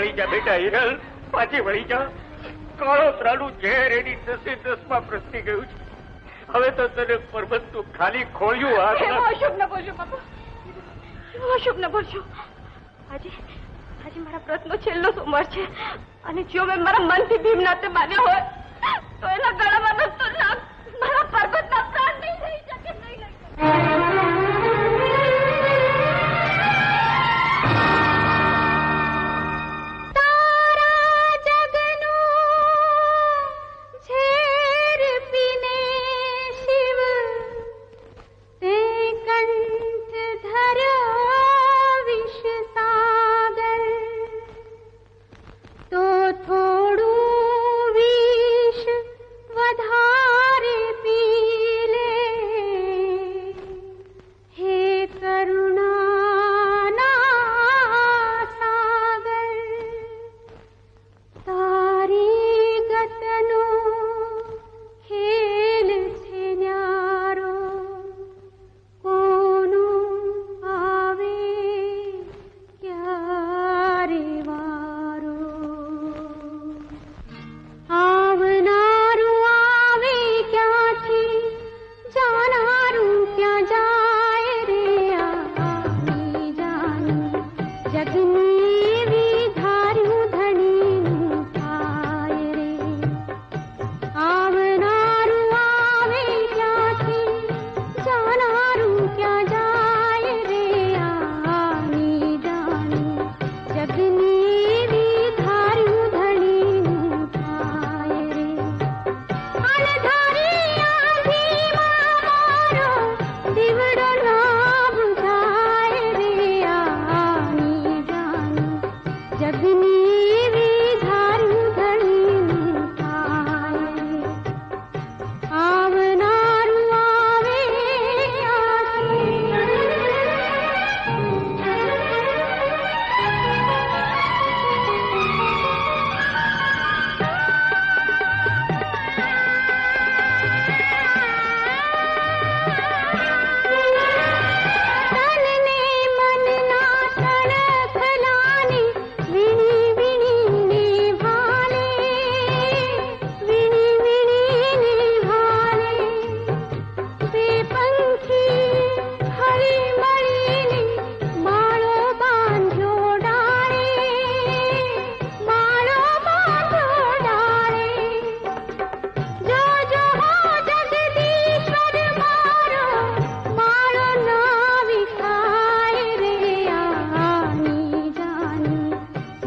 વળી જા બેટા હિરલ પાછી વળી જા. કાળોતરાનું ઝેર એની દસે દસમાં પ્રસરી ગયું છે. હવે તો તને પરબત તું ખાલી ખોલ્યું હાથ અશુભ ન બોલશો બાપા. અશુભ ન બોલશો. આજે આજે મારા વ્રતનો છેલ્લો સોમવાર છે. અને જો મેં મારા મનથી ભીમ નાતે માન્યા હોય તો એના ગળામાં